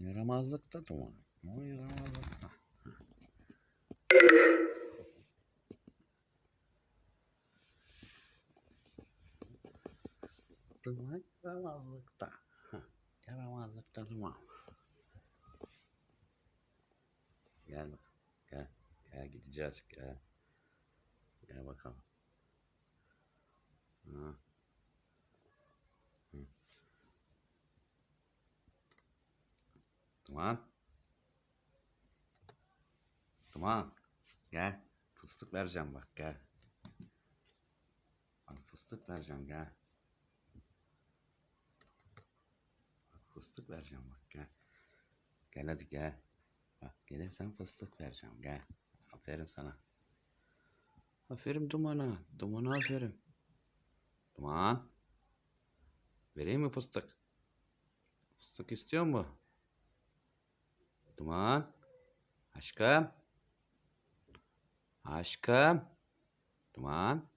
Yaramazlıkta duman. O yaramazlıkta. Duman yaramazlıkta. Hah, Yaramazlıkta duman. Gel bak. Gel. Gel gideceğiz. Gel. Gel bakalım. Duman. Duman. Gel. Fıstık vereceğim bak gel. Bak fıstık vereceğim gel. Bak fıstık vereceğim bak gel. Gel hadi gel. Bak gelirsen fıstık vereceğim gel. Aferin sana. Aferin Duman'a. Duman'a aferin. Duman. Vereyim mi fıstık? Fıstık istiyor mu? Duman. Aşkım. Aşkım. Duman.